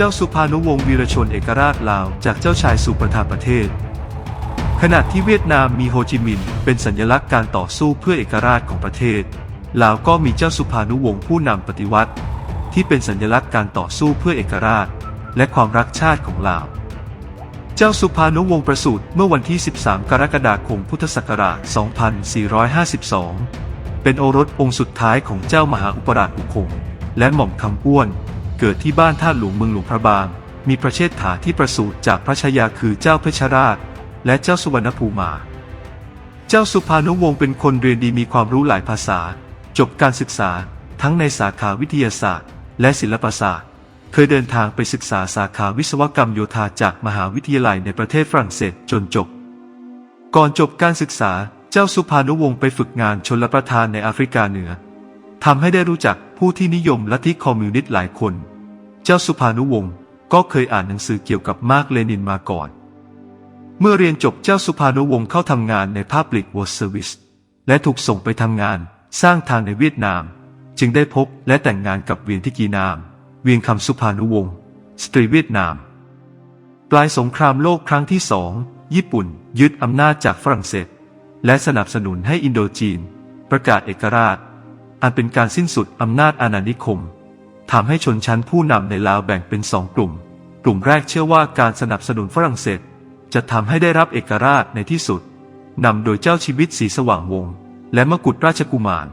เจ้าสุภานุวงศ์วีรชนเอกราชลาวจากเจ้าชายสู่ประธานประเทศ ขณะที่เวียดนามมีโฮจิมินห์เป็นสัญลักษณ์การต่อสู้เพื่อเอกราชของประเทศลาวก็มีเจ้าสุภานุวงศ์ผู้นำปฏิวัติ ที่เป็นสัญลักษณ์การต่อสู้เพื่อเอกราช และความรักชาติของลาวเจ้าสุภานุวงศ์ประสูติเมื่อวันที่ 13 กรกฎาคมพุทธศักราช 2452 เป็นโอรสองค์สุดท้ายของเจ้ามหาอุปราชอุคงและหม่อมคำอ้วน เกิดที่บ้านท่าหลวงเมืองหลวงพระบาง มีพระเชษฐาที่ประสูติจากพระชายาคือเจ้าเพชรราช และเจ้าสุวรรณภูมา เจ้าสุภานุวงศ์เป็นคนเรียนดีมีความรู้หลายภาษา จบการศึกษาทั้งในสาขาวิทยาศาสตร์ และศิลปศาสตร์ เคยเดินทางไปศึกษาสาขาวิศวกรรมโยธาจากมหาวิทยาลัยในประเทศฝรั่งเศสจนจบ ก่อนจบการศึกษา เจ้าสุภานุวงศ์ไปฝึกงานชนรับประทานในแอฟริกาเหนือ ทำให้ได้รู้จักผู้ที่นิยมลัทธิคอมมิวนิสต์หลายคน เจ้าสุภานุวงศ์ก็เคยอ่านหนังสือเกี่ยวกับมาร์กเลนินมาก่อน เมื่อเรียนจบเจ้าสุภานุวงศ์เข้าทำงานใน Public Works Service และถูกส่งไปทำงานสร้างทางในเวียดนาม จึงได้พบและแต่งงานกับเวียนทิกีนาม เวียงคำสุภานุวงศ์สตรีเวียดนาม ปลายสงครามโลกครั้งที่สองญี่ปุ่น ยึดอำนาจจากฝรั่งเศส และสนับสนุนให้อินโดจีน ประกาศเอกราช อันเป็นการสิ้นสุดอำนาจอาณานิคมทำให้ชนชั้นผู้นำในลาวแบ่งเป็นสองกลุ่ม กลุ่มแรกเชื่อว่าการสนับสนุนฝรั่งเศส จะทำให้ได้รับเอกราชในที่สุดนำโดยเจ้าชีวิตสีสว่างวง และมกุฎราชกุมาร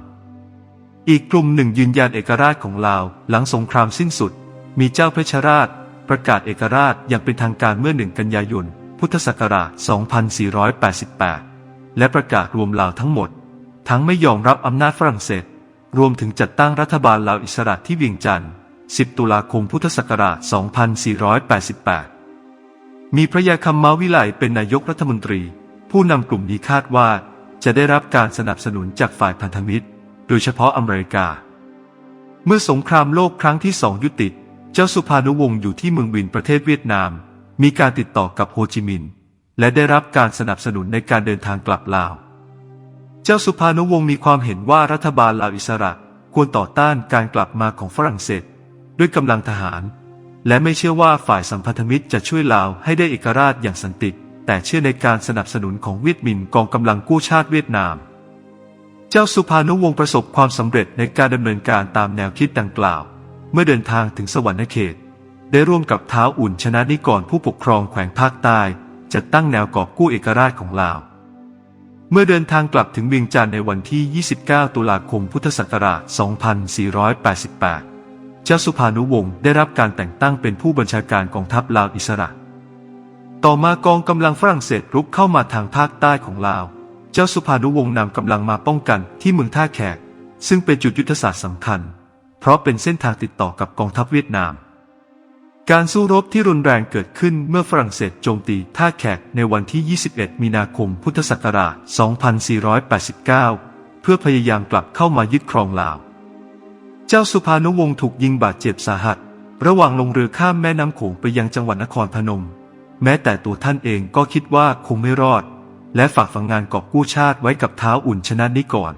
อีกกลุ่มหนึ่งยืนยันเอกราชของลาวหลังสงครามสิ้นสุด มีเจ้าเพชรราช ประกาศเอกราชอย่างเป็นทางการเมื่อหนึ่งกันยายน พุทธศักราช 2488 และประกาศรวมลาวทั้งหมด ทั้งไม่ยอมรับอำนาจฝรั่งเศส รวมถึงจัดตั้งรัฐบาลลาวอิสระที่เวียงจันทร์ 10 ตุลาคมพุทธศักราช 2488 มีพระยาคำมาวิไลเป็นนายกรัฐมนตรี ผู้นำกลุ่มนี้คาดว่าจะได้รับการสนับสนุนจากฝ่ายพันธมิตร โดยเฉพาะอเมริกา เมื่อสงครามโลกครั้งที่สองยุติ เจ้าสุภานุวงศ์อยู่ที่เมืองวินประเทศเวียดนาม มีการติดต่อกับโฮจิมินห์และได้รับการสนับสนุนในการเดินทางกลับลาว เจ้าสุภานุวงศ์มีความเห็นว่ารัฐบาลลาวอิสระควรต่อต้านการกลับมาของฝรั่งเศส ด้วยกำลังทหาร และไม่เชื่อว่าฝ่ายสัมพันธมิตรจะช่วยลาวให้ได้เอกราชอย่างสันติ แต่เชื่อในการสนับสนุนของเวียดมินกองกำลังกู้ชาติเวียดนาม เจ้าสุภานุวงศ์ประสบความสำเร็จในการดำเนินการตามแนวคิดดังกล่าว เมื่อเดินทางถึงสวรรคเขต ได้ร่วมกับเท้าอุ่นชนะนิกรผู้ปกครองแขวงภาคใต้จัดตั้งแนวกอบกู้เอกราชของลาว เมื่อเดินทางกลับถึงเวียงจันทร์ในวันที่ 29 ตุลาคม พุทธศักราช 2488 เจ้าสุภานุวงศ์ได้รับการแต่งตั้งเป็นผู้บัญชาการกองทัพลาวอิสระ ต่อมากองกำลังฝรั่งเศสรุกเข้ามาทางภาคใต้ของลาว เจ้าสุภานุวงศ์นำกำลังมาป้องกันที่เมืองท่าแขก ซึ่งเป็นจุดยุทธศาสตร์สำคัญ เพราะเป็นเส้นทางติดต่อกับกองทัพเวียดนาม การสู้รบที่รุนแรงเกิดขึ้นเมื่อฝรั่งเศสโจมตีท่าแขกในวันที่ 21 มีนาคม พุทธศักราช 2489 เพื่อพยายามกลับเข้ามายึดครองลาว เจ้าสุภานุวงศ์ถูกยิงบาดเจ็บสาหัส ระหว่างลงเรือข้ามแม่น้ำโขงไปยังจังหวัดนครพนม แม้แต่ตัวท่านเองก็คิดว่าคงไม่รอด และฝากฝังงานกอบกู้ชาติไว้กับเท้าอุ่นชนะนิกร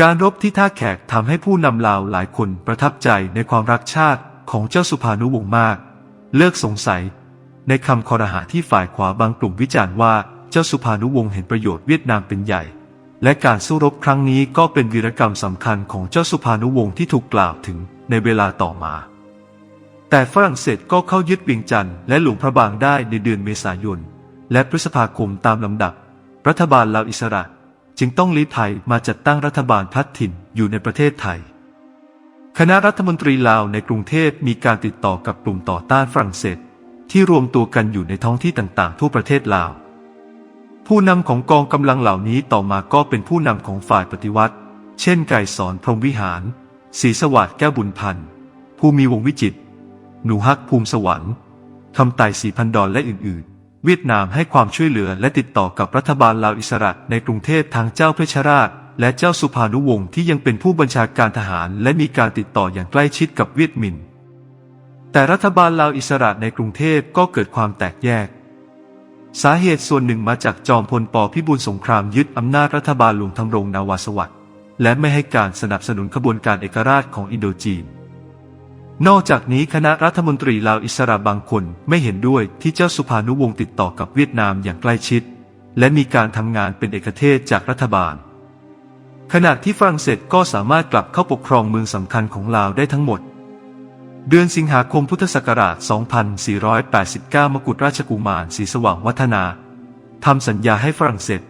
การรบที่ท่าแขกทำให้ผู้นำลาวหลายคนประทับใจในความรักชาติ ของเจ้าสุภานุวงศ์มาก เลิกสงสัย ในคำคอรหาที่ฝ่ายขวาบางกลุ่มวิจารณ์ว่าเจ้าสุภานุวงศ์เห็นประโยชน์เวียดนามเป็นใหญ่ และการสู้รบครั้งนี้ก็เป็นวีรกรรมสำคัญของเจ้าสุภานุวงศ์ที่ถูกกล่าวถึงในเวลาต่อมา แต่ฝรั่งเศสก็เข้ายึดเวียงจันทร์และหลวงพระบางได้ในเดือนเมษายน และพฤษภาคมตามลำดับ รัฐบาลลาวอิสระจึงต้องลี้ภัยมาจัดตั้งรัฐบาลพัฒถิ่นอยู่ในประเทศไทย คณะรัฐมนตรีลาวในกรุงเทพมีการติดต่อกับกลุ่มต่อต้านฝรั่งเศส ที่รวมตัวกันอยู่ในท้องที่ต่างๆ ทั่วประเทศลาว ผู้นำของกองกำลังเหล่านี้ต่อมาก็เป็นผู้นำของฝ่ายปฏิวัติ เช่นไก่สอนพรหมวิหารศรีสวัสดิ์แก้วบุญพันธ์ภูมีวงวิจิตหนูฮักภูมิสวรรค์คำไต่สีพันดอนและอื่นๆ เวียดนามให้ความช่วยเหลือและติดต่อกับรัฐบาลลาวอิสระในกรุงเทพทางเจ้าเพชรราช และเจ้าสุภานุวงศ์ที่ยังเป็นผู้บัญชาการทหารและมีการติดต่ออย่างใกล้ชิดกับเวียดมิน แต่รัฐบาลลาวอิสระในกรุงเทพก็เกิดความแตกแยก สาเหตุส่วนหนึ่งมาจากจอมพลปพิบูลสงครามยึดอำนาจรัฐบาลหลวงทำรงนาวาสวัสดิ์และไม่ให้การสนับสนุนขบวนการเอกราชของอินโดจีน นอกจากนี้คณะรัฐมนตรีลาวอิสระบางคนไม่เห็นด้วยที่เจ้าสุภานุวงศ์ติดต่อกับเวียดนามอย่างใกล้ชิด และมีการทำงานเป็นเอกเทศจากรัฐบาล ขณะที่ฝรั่งเศสก็สามารถกลับเข้าปกครองเมืองสำคัญของลาวได้ทั้งหมด เดือนสิงหาคมพุทธศักราช 2489 มกุฎราชกุมารศรีสว่างวัฒนาทำสัญญาให้ฝรั่งเศส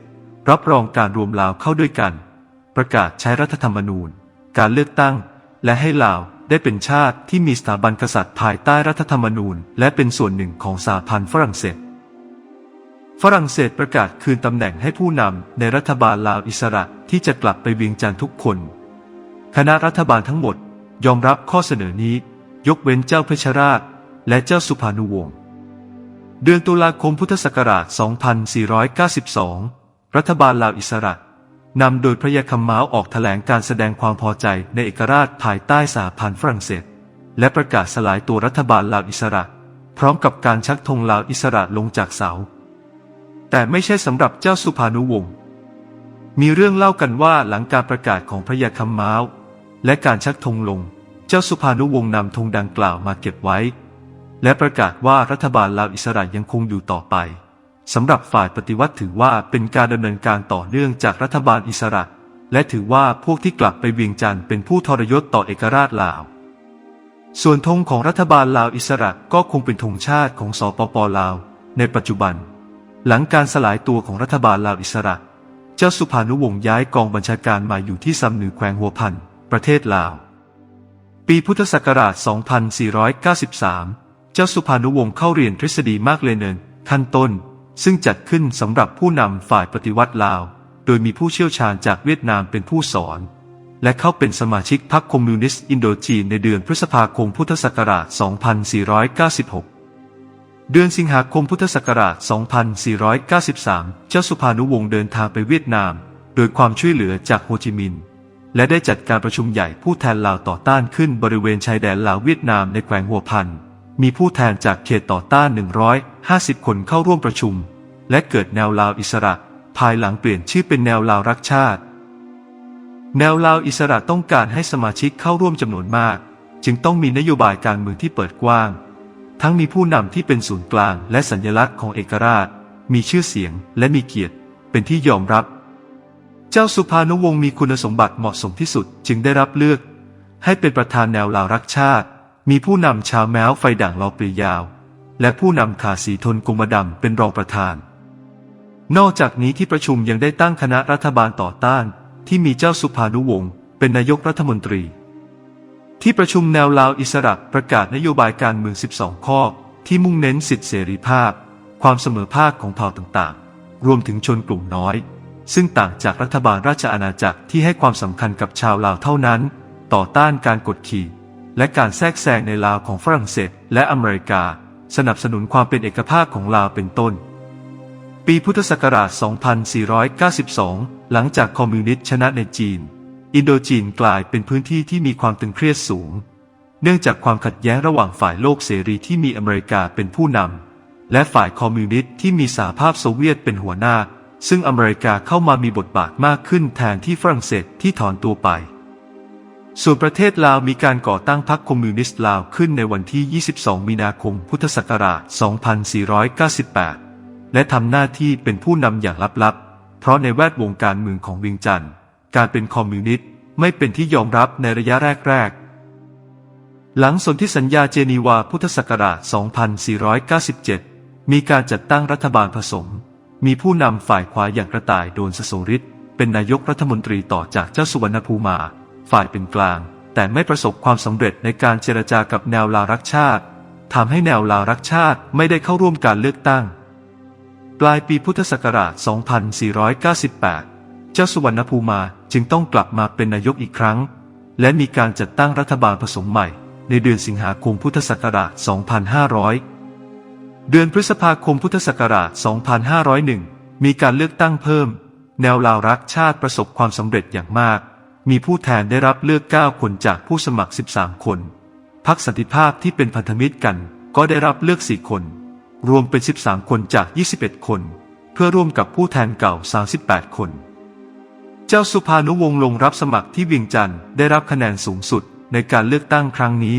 รับรองการรวมลาวเข้าด้วยกัน ประกาศใช้รัฐธรรมนูญ การเลือกตั้ง และให้ลาวได้เป็นชาติที่มีสถาบันกษัตริย์ภายใต้รัฐธรรมนูญ และเป็นส่วนหนึ่งของสหพันธ์ฝรั่งเศส ฝรั่งเศสประกาศคืนตำแหน่งให้ผู้นำในรัฐบาลลาวอิสระที่จะกลับไปเวียงจันทร์ทุกคน คณะรัฐบาลทั้งหมดยอมรับข้อเสนอนี้ ยกเว้นเจ้าเพชรราช และเจ้าสุภานุวงศ์ เดือนตุลาคมพุทธศักราช 2492 รัฐบาลลาวอิสระนำโดยพระยาคำเมาออกแถลงการแสดงความพอใจในเอกราชภายใต้สหพันธ์ฝรั่งเศส และประกาศสลายตัวรัฐบาลลาวอิสระ พร้อมกับการชักธงลาวอิสระลงจากเสา แต่ไม่ใช่สำหรับเจ้าสุภานุวงศ์มีเรื่องเล่ากันว่าหลังการประกาศของพระยาคำเมาและการชักธงลง เจ้าสุภานุวงศ์นำธงดังกล่าวมาเก็บไว้ และประกาศว่ารัฐบาลลาวอิสระยังคงอยู่ต่อไปสำหรับฝ่ายปฏิวัติถือว่าเป็นการดำเนินการต่อเนื่องจากรัฐบาลอิสระ และถือว่าพวกที่กลับไปเวียงจันทร์เป็นผู้ทรยศต่อเอกราชลาว ส่วนธงของรัฐบาลลาวอิสระก็คงเป็นธงชาติของสปปลาว ในปัจจุบัน หลังการสลายตัวของรัฐบาลลาวอิสระ เจ้าสุภานุวงศ์ย้ายกองบัญชาการมาอยู่ที่ซำหนือแขวงหัวพัน ประเทศลาว ปีพุทธศักราช 2493 เจ้าสุภานุวงศ์เข้าเรียนทฤษฎีมากเลเนินขั้นต้น ซึ่งจัดขึ้นสำหรับผู้นำฝ่ายปฏิวัติลาว โดยมีผู้เชี่ยวชาญจากเวียดนามเป็นผู้สอน และเข้าเป็นสมาชิกพรรคคอมมิวนิสต์อินโดจีนในเดือนพฤษภาคมพุทธศักราช 2496 เดือนสิงหาคมพุทธศักราช 2493 เจ้าสุภานุวงศ์เดินทางไปเวียดนาม โดยความช่วยเหลือจากโฮจิมินห์ และได้จัดการประชุมใหญ่ผู้แทนลาวต่อต้านขึ้นบริเวณชายแดนลาวเวียดนามในแขวงหัวพัน มีผู้แทนจากเขตต่อต้าน 150 คนเข้าร่วมประชุม และเกิดแนวลาวอิสระ ภายหลังเปลี่ยนชื่อเป็นแนวลาวรักชาติ แนวลาวอิสระต้องการให้สมาชิกเข้าร่วมจำนวนมาก จึงต้องมีนโยบายการเมืองที่เปิดกว้าง ทั้งมีผู้นำที่เป็นศูนย์กลางและสัญลักษณ์ของเอกราช มีชื่อเสียงและมีเกียรติ เป็นที่ยอมรับ เจ้าสุภานุวงศ์มีคุณสมบัติเหมาะสมที่สุดจึงได้รับเลือก ให้เป็นประธานแนวลาวรักชาติ มีผู้นำชาวแม้วไฟด่างลอปรียาว และผู้นำขาสีทนกุมดำเป็นรองประธาน นอกจากนี้ที่ประชุมยังได้ตั้งคณะรัฐบาลต่อต้าน ที่มีเจ้าสุภานุวงศ์เป็นนายกรัฐมนตรี ที่ประชุมแนวลาวอิสระประกาศนโยบายการเมือง 12 ข้อ ที่มุ่งเน้นสิทธิเสรีภาพ ความเสมอภาคของเผ่าต่างๆ รวมถึงชนกลุ่มน้อย ซึ่งต่างจากรัฐบาลราชอาณาจักรที่ให้ความสำคัญกับชาวลาวเท่านั้น ต่อต้านการกดขี่ และการแทรกแซงในลาวของฝรั่งเศสและอเมริกา สนับสนุนความเป็นเอกภาพของลาวเป็นต้น ปีพุทธศักราช 2492 หลังจากคอมมิวนิสต์ชนะในจีน อินโดจีนกลายเป็นพื้นที่ที่มีความตึงเครียดสูง เนื่องจากความขัดแย้งระหว่างฝ่ายโลกเสรีที่มีอเมริกาเป็นผู้นำและฝ่ายคอมมิวนิสต์ที่มีสหภาพโซเวียตเป็นหัวหน้า ซึ่งอเมริกาเข้ามามีบทบาทมากขึ้นแทนที่ฝรั่งเศสที่ถอนตัวไป ส่วนประเทศลาวมีการก่อตั้งพรรคคอมมิวนิสต์ลาวขึ้นในวันที่ 22 มีนาคม พุทธศักราช 2498 และทำหน้าที่เป็นผู้นำอย่างลับๆ เพราะในแวดวงการเมืองของวียงจันทร์ การเป็นคอมมิวนิสต์ไม่เป็นที่ยอมรับในระยะแรก ๆ หลังสนธิสัญญาเจนีวาพุทธศักราช 2497 มีการจัดตั้งรัฐบาลผสม มีผู้นำฝ่ายขวาอย่างกระต่ายโดนสโสริตเป็นนายกรัฐมนตรีต่อจากเจ้าสุวรรณภูมา ฝ่ายเป็นกลาง แต่ไม่ประสบความสำเร็จในการเจรจากับแนวลารักชาติทำให้แนวลารักชาติไม่ได้เข้าร่วมการเลือกตั้ง ปลายปีพุทธศักราช 2498 จ้าสุวรรณภูมาจึงต้องกลับมาเป็นนายกอีกครั้ง และมีการจัดตั้งรัฐบาลผสมใหม่ ในเดือนสิงหาคมพุทธศักราช 2500 เดือนพฤษภาคมพุทธศักราช 2501 มีการเลือกตั้งเพิ่ม แนวลาวรักชาติประสบความสำเร็จอย่างมาก มีผู้แทนได้รับเลือก 9 คนจากผู้สมัคร 13 คนพรรคสันติภาพที่เป็นพันธมิตรกันก็ได้รับเลือก 4 คน รวมเป็น 13 คนจาก 21 คน เพื่อร่วมกับผู้แทนเก่า 38 คน เจ้าสุภานุวงศ์ลงรับสมัครที่เวียงจันทร์ได้รับคะแนนสูงสุดในการเลือกตั้งครั้งนี้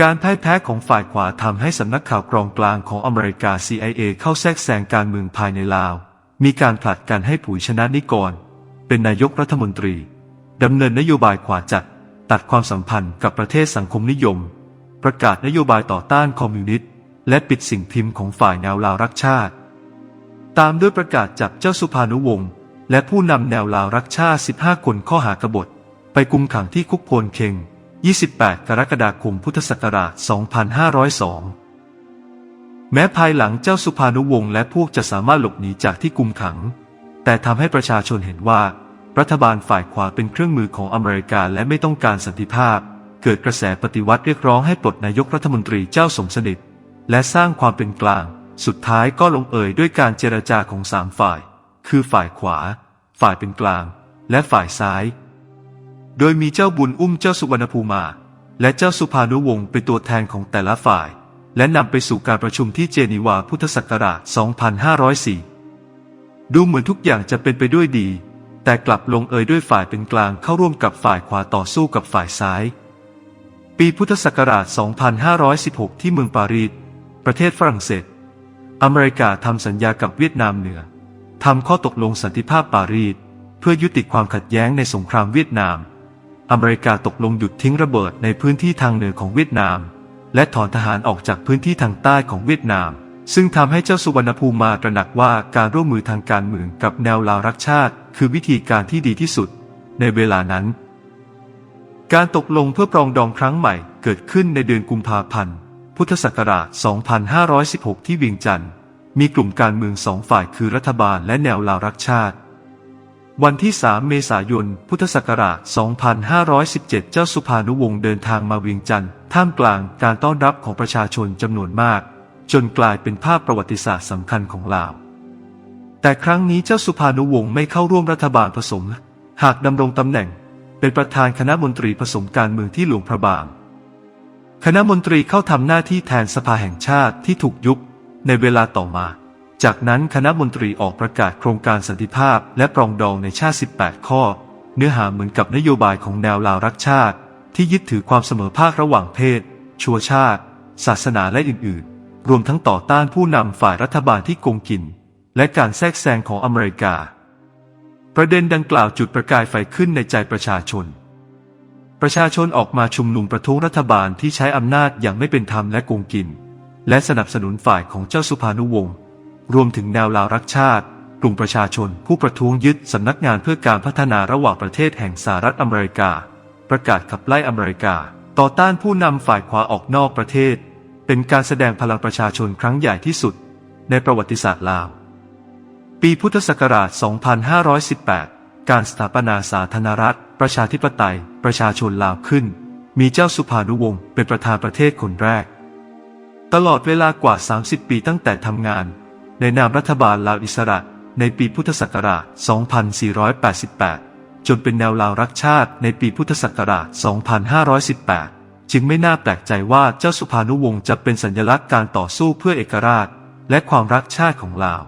การพ่ายแพ้ของฝ่ายขวาทำให้สำนักข่าวกรองกลางของอเมริกา CIA เข้าแทรกแซงการเมืองภายในลาว มีการผลัดกันให้ผุยชนะนิกร เป็นนายกรัฐมนตรีดำเนินนโยบายขวาจัด ตัดความสัมพันธ์กับประเทศสังคมนิยม ประกาศนโยบายต่อต้านคอมมิวนิสต์และปิดสิ่งพิมพ์ของฝ่ายแนวลาวรักชาติ ตามด้วยประกาศจับเจ้าสุภานุวงศ์ และผู้นำแนวลาวรักชาติ 15 คนข้อหากบฏ ไปกุมขังที่คุกโพนเคง 28 กรกฎาคม พุทธศักราช 2502 แม้ภายหลังเจ้าสุภานุวงศ์และพวกจะสามารถหลบหนีจากที่กุมขัง แต่ทำให้ประชาชนเห็นว่า รัฐบาลฝ่ายขวาเป็นเครื่องมือของอเมริกาและไม่ต้องการสันติภาพ เกิดกระแสปฏิวัติเรียกร้องให้ปลดนายกรัฐมนตรีเจ้าสมสนิทและสร้างความเป็นกลาง สุดท้ายก็ลงเอยด้วยการเจรจาของสามฝ่าย คือฝ่ายขวา ฝ่ายเป็นกลาง และฝ่ายซ้าย โดยมีเจ้าบุญอุ้มเจ้าสุวรรณภูมา และเจ้าสุภานุวงศ์เป็นตัวแทนของแต่ละฝ่าย และนำไปสู่การประชุมที่เจนีวาพุทธศักราช 2504 ดูเหมือนทุกอย่างจะเป็นไปด้วยดี แต่กลับลงเอยด้วยฝ่ายเป็นกลางเข้าร่วมกับฝ่ายขวาต่อสู้กับฝ่ายซ้าย ปีพุทธศักราช 2516 ที่เมืองปารีสประเทศฝรั่งเศส อเมริกาทำสัญญากับเวียดนามเหนือ ทำข้อตกลงสันติภาพปารีสเพื่อยุติความขัดแย้งในสงครามเวียดนาม อเมริกาตกลงหยุดทิ้งระเบิดในพื้นที่ทางเหนือของเวียดนาม และถอนทหารออกจากพื้นที่ทางใต้ของเวียดนาม ซึ่งทำให้เจ้าสุวรรณภูมิมาตระหนักว่าการร่วมมือทางการเมืองกับแนวลาวรักชาติ คือวิธีการที่ดีที่สุด ในเวลานั้น การตกลงเพื่อปรองดองครั้งใหม่เกิดขึ้นในเดือนกุมภาพันธ์ พุทธศักราช 2516 ที่เวียงจันทร์ มีกลุ่มการเมืองสองฝ่ายคือรัฐบาลและแนวลาวรักชาติ วันที่ 3 เมษายน พุทธศักราช 2517 เจ้าสุภานุวงศ์เดินทางมาเวียงจันทร์ท่ามกลางการต้อนรับของประชาชนจำนวนมาก จนกลายเป็นภาพประวัติศาสตร์สำคัญของลาว แต่ครั้งนี้เจ้าสุภานุวงศ์ไม่เข้าร่วมรัฐบาลผสม หากดำรงตำแหน่ง เป็นประธานคณะมนตรีผสมการเมืองที่หลวงพระบาง คณะมนตรีเข้าทำหน้าที่แทนสภาแห่งชาติที่ถูกยุบ ในเวลาต่อมา จากนั้นคณะมนตรีออกประกาศโครงการสันติภาพและปรองดองในชาติ 18 ข้อ เนื้อหาเหมือนกับนโยบายของแนวลาวรักชาติ ที่ยึดถือความเสมอภาคระหว่างเพศ ชัวชาติ ศาสนาและอื่นๆ รวมทั้งต่อต้านผู้นำฝ่ายรัฐบาลที่โกงกิน และการแทรกแซงของอเมริกา ประเด็นดังกล่าวจุดประกายไฟขึ้นในใจประชาชนประชาชนออกมาชุมนุมประท้วงรัฐบาลที่ใช้อำนาจอย่างไม่เป็นธรรมและโกงกิน และสนับสนุนฝ่ายของเจ้าสุภานุวงศ์รวมถึงแนวลาวรักชาติ กลุ่มประชาชนผู้ประท้วงยึดสำนักงานเพื่อการพัฒนาระหว่างประเทศแห่งสหรัฐอเมริกา ประกาศขับไล่อเมริกา ต่อต้านผู้นำฝ่ายขวาออกนอกประเทศ เป็นการแสดงพลังประชาชนครั้งใหญ่ที่สุด ในประวัติศาสตร์ลาว ปีพุทธศักราช 2518 การสถาปนาสาธารณรัฐ ประชาธิปไตย ประชาชนลาวขึ้น มีเจ้าสุภานุวงศ์เป็นประธานประเทศคนแรก ตลอดเวลากว่า 30 ปีตั้งแต่ทำงาน ในนามรัฐบาลลาวอิสระในปีพุทธศักราช 2488 จนเป็นแนวลาวรักชาติในปีพุทธศักราช 2518 จึงไม่น่าแปลกใจว่าเจ้าสุภานุวงศ์จะเป็นสัญลักษณ์การต่อสู้เพื่อเอกราช และความรักชาติของลาว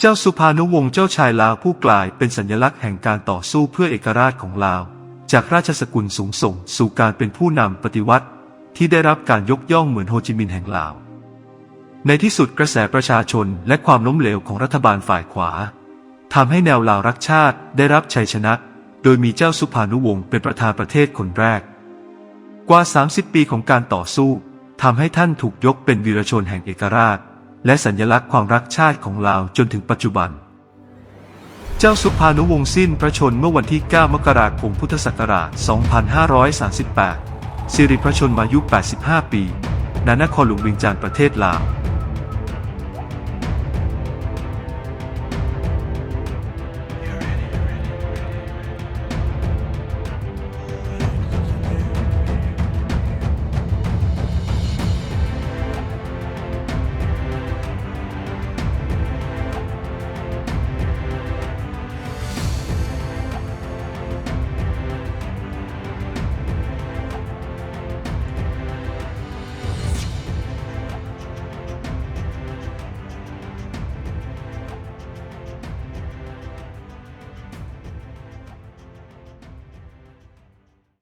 เจ้าสุภานุวงศ์เจ้าชายลาวผู้กลายเป็นสัญลักษณ์แห่งการต่อสู้เพื่อเอกราชของลาว จากราชสกุลสูงส่งสู่การเป็นผู้นำปฏิวัติ ที่ได้รับการยกย่องเหมือนโฮจิมินห์แห่งลาว ในที่สุดกระแสประชาชนและความล้มเหลวของรัฐบาลฝ่ายขวาทำให้แนวลาวรักชาติได้รับชัยชนะ โดยมีเจ้าสุภานุวงศ์เป็นประธานประเทศคนแรก กว่า 30 ปีของการต่อสู้ทำให้ท่านถูกยกเป็นวีรชนแห่งเอกราช และสัญลักษณ์ความรักชาติของลาวจนถึงปัจจุบัน เจ้าสุภานุวงศ์สิ้นพระชนม์เมื่อวันที่ 9 มกราคม พุทธศักราช 2538 สิริพระชนมายุ 85 ปี ณ นครหลวงเวียงจันทร์ประเทศลาว